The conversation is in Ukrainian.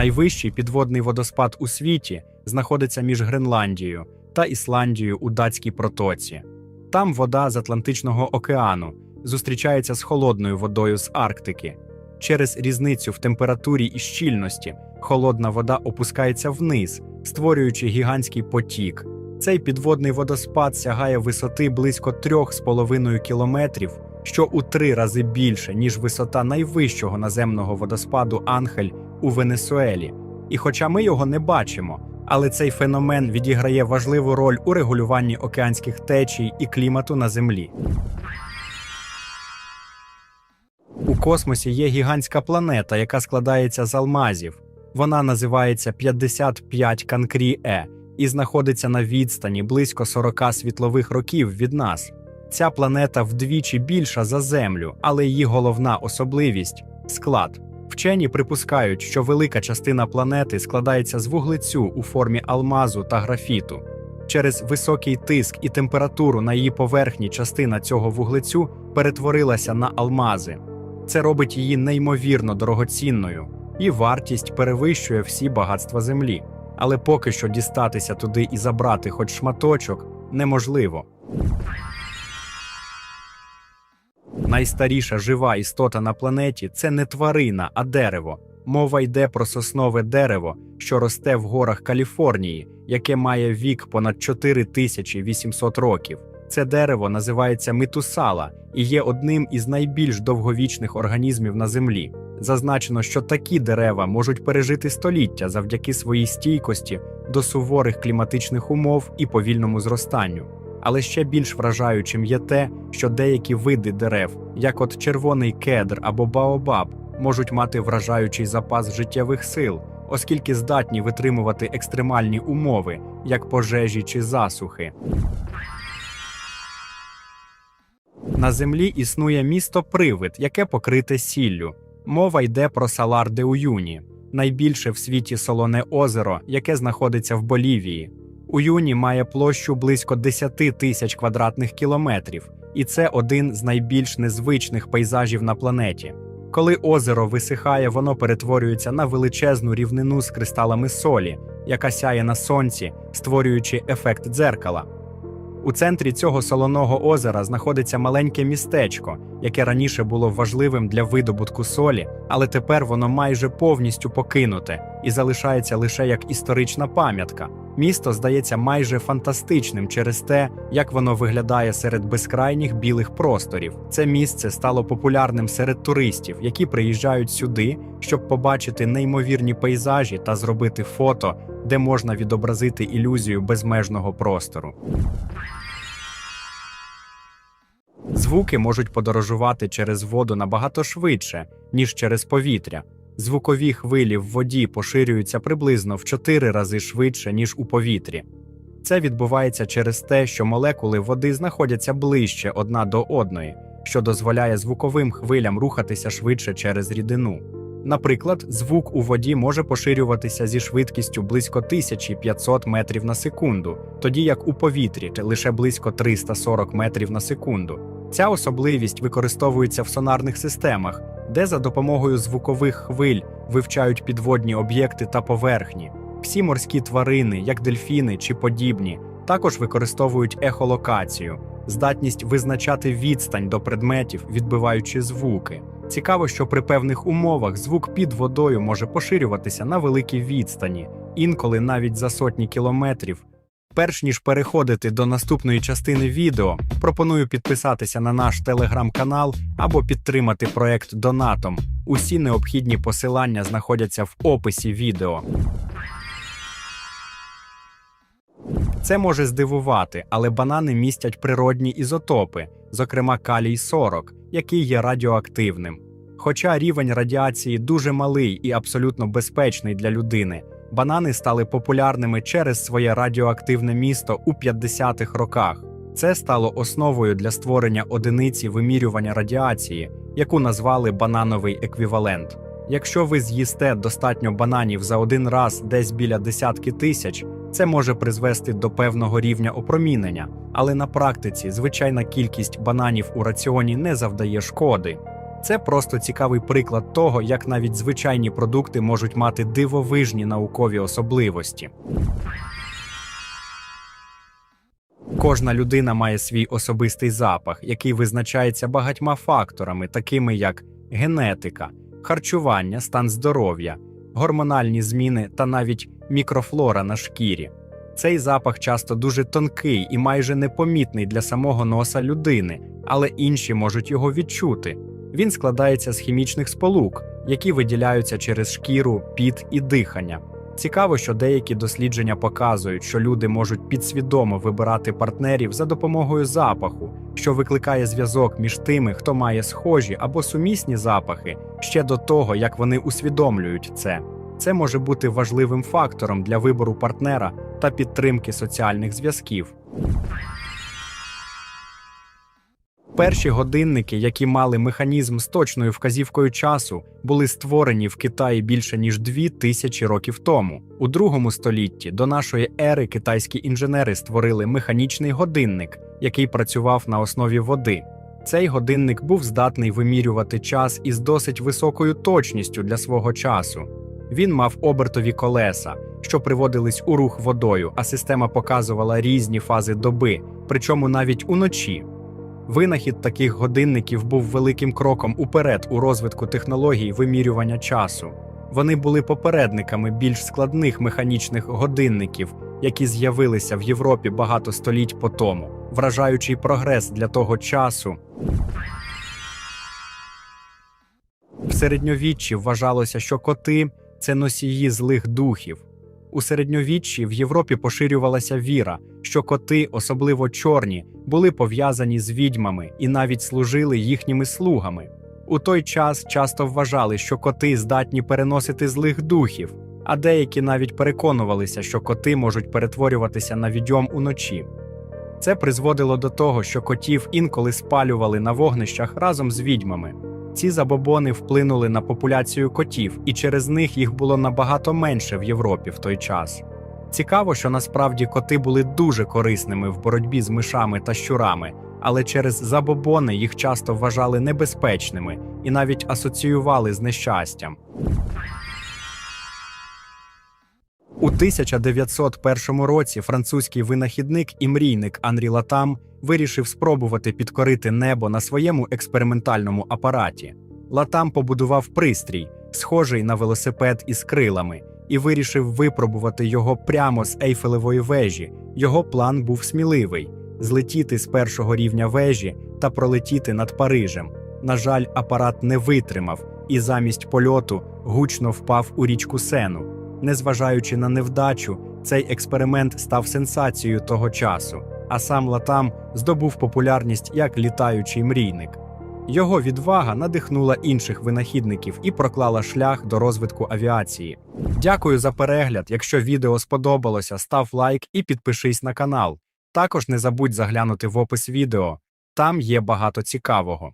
Найвищий підводний водоспад у світі знаходиться між Гренландією та Ісландією у датській протоці. Там вода з Атлантичного океану зустрічається з холодною водою з Арктики. Через різницю в температурі і щільності холодна вода опускається вниз, створюючи гігантський потік. Цей підводний водоспад сягає висоти близько 3,5 кілометрів, що у три рази більше, ніж висота найвищого наземного водоспаду Анхель у Венесуелі. І хоча ми його не бачимо, але цей феномен відіграє важливу роль у регулюванні океанських течій і клімату на Землі. У космосі є гігантська планета, яка складається з алмазів. Вона називається 55 Канкрі Е і знаходиться на відстані близько 40 світлових років від нас. Ця планета вдвічі більша за Землю, але її головна особливість склад. Вчені припускають, що велика частина планети складається з вуглецю у формі алмазу та графіту. Через високий тиск і температуру на її поверхні частина цього вуглецю перетворилася на алмази. Це робить її неймовірно дорогоцінною, і вартість перевищує всі багатства Землі. Але поки що дістатися туди і забрати хоч шматочок неможливо. Найстаріша жива істота на планеті це не тварина, а дерево. Мова йде про соснове дерево, що росте в горах Каліфорнії, яке має вік понад 4800 років. Це дерево називається митусала і є одним із найбільш довговічних організмів на землі. Зазначено, що такі дерева можуть пережити століття завдяки своїй стійкості до суворих кліматичних умов і повільному зростанню. Але ще більш вражаючим є те, що деякі види дерев, як от червоний кедр або баобаб, можуть мати вражаючий запас життєвих сил, оскільки здатні витримувати екстремальні умови, як пожежі чи засухи. На землі існує місто Привид, яке покрите сіллю. Мова йде про Салар де Уюні, найбільше в світі солоне озеро, яке знаходиться в Болівії. Уюні має площу близько 10 тисяч квадратних кілометрів, і це один з найбільш незвичних пейзажів на планеті. Коли озеро висихає, воно перетворюється на величезну рівнину з кристалами солі, яка сяє на сонці, створюючи ефект дзеркала. У центрі цього солоного озера знаходиться маленьке містечко, яке раніше було важливим для видобутку солі, але тепер воно майже повністю покинуте і залишається лише як історична пам'ятка. Місто здається майже фантастичним через те, як воно виглядає серед безкрайніх білих просторів. Це місце стало популярним серед туристів, які приїжджають сюди, щоб побачити неймовірні пейзажі та зробити фото, де можна відобразити ілюзію безмежного простору. Звуки можуть подорожувати через воду набагато швидше, ніж через повітря. Звукові хвилі в воді поширюються приблизно в 4 рази швидше, ніж у повітрі. Це відбувається через те, що молекули води знаходяться ближче одна до одної, що дозволяє звуковим хвилям рухатися швидше через рідину. Наприклад, звук у воді може поширюватися зі швидкістю близько 1500 метрів на секунду, тоді як у повітрі лише близько 340 метрів на секунду. Ця особливість використовується в сонарних системах, де за допомогою звукових хвиль вивчають підводні об'єкти та поверхні. Всі морські тварини, як дельфіни чи подібні, також використовують ехолокацію, здатність визначати відстань до предметів, відбиваючи звуки. Цікаво, що при певних умовах звук під водою може поширюватися на великій відстані, інколи навіть за сотні кілометрів. Перш ніж переходити до наступної частини відео, пропоную підписатися на наш телеграм-канал або підтримати проект донатом. Усі необхідні посилання знаходяться в описі відео. Це може здивувати, але банани містять природні ізотопи, зокрема калій 40, який є радіоактивним. Хоча рівень радіації дуже малий і абсолютно безпечний для людини, банани стали популярними через своє радіоактивне місто у 50-х роках. Це стало основою для створення одиниці вимірювання радіації, яку назвали банановий еквівалент. Якщо ви з'їсте достатньо бананів за один раз десь біля десятки тисяч, це може призвести до певного рівня опромінення, але на практиці звичайна кількість бананів у раціоні не завдає шкоди. Це просто цікавий приклад того, як навіть звичайні продукти можуть мати дивовижні наукові особливості. Кожна людина має свій особистий запах, який визначається багатьма факторами, такими як генетика, харчування, стан здоров'я, гормональні зміни та навіть мікрофлора на шкірі. Цей запах часто дуже тонкий і майже непомітний для самого носа людини, але інші можуть його відчути. Він складається з хімічних сполук, які виділяються через шкіру, піт і дихання. Цікаво, що деякі дослідження показують, що люди можуть підсвідомо вибирати партнерів за допомогою запаху, що викликає зв'язок між тими, хто має схожі або сумісні запахи, ще до того, як вони усвідомлюють це. Це може бути важливим фактором для вибору партнера та підтримки соціальних зв'язків. Перші годинники, які мали механізм з точною вказівкою часу, були створені в Китаї більше ніж дві тисячі років тому. У другому столітті до нашої ери китайські інженери створили механічний годинник, який працював на основі води. Цей годинник був здатний вимірювати час із досить високою точністю для свого часу. Він мав обертові колеса, що приводились у рух водою, а система показувала різні фази доби, причому навіть уночі. Винахід таких годинників був великим кроком уперед у розвитку технологій вимірювання часу. Вони були попередниками більш складних механічних годинників, які з'явилися в Європі багато століть по тому, вражаючий прогрес для того часу. В середньовіччі вважалося, що коти це носії злих духів. У середньовіччі в Європі поширювалася віра, що коти, особливо чорні, були пов'язані з відьмами і навіть служили їхніми слугами. У той час часто вважали, що коти здатні переносити злих духів, а деякі навіть переконувалися, що коти можуть перетворюватися на відьом уночі. Це призводило до того, що котів інколи спалювали на вогнищах разом з відьмами. Ці забобони вплинули на популяцію котів, і через них їх було набагато менше в Європі в той час. Цікаво, що насправді коти були дуже корисними в боротьбі з мишами та щурами, але через забобони їх часто вважали небезпечними і навіть асоціювали з нещастям. У 1901 році французький винахідник і мрійник Анрі Латам вирішив спробувати підкорити небо на своєму експериментальному апараті. Латам побудував пристрій, схожий на велосипед із крилами, і вирішив випробувати його прямо з Ейфелевої вежі. Його план був сміливий злетіти з першого рівня вежі та пролетіти над Парижем. На жаль, апарат не витримав і замість польоту гучно впав у річку Сену. Незважаючи на невдачу, цей експеримент став сенсацією того часу, а сам Латам здобув популярність як літаючий мрійник. Його відвага надихнула інших винахідників і проклала шлях до розвитку авіації. Дякую за перегляд. Якщо відео сподобалося, став лайк і підпишись на канал. Також не забудь заглянути в опис відео, там є багато цікавого.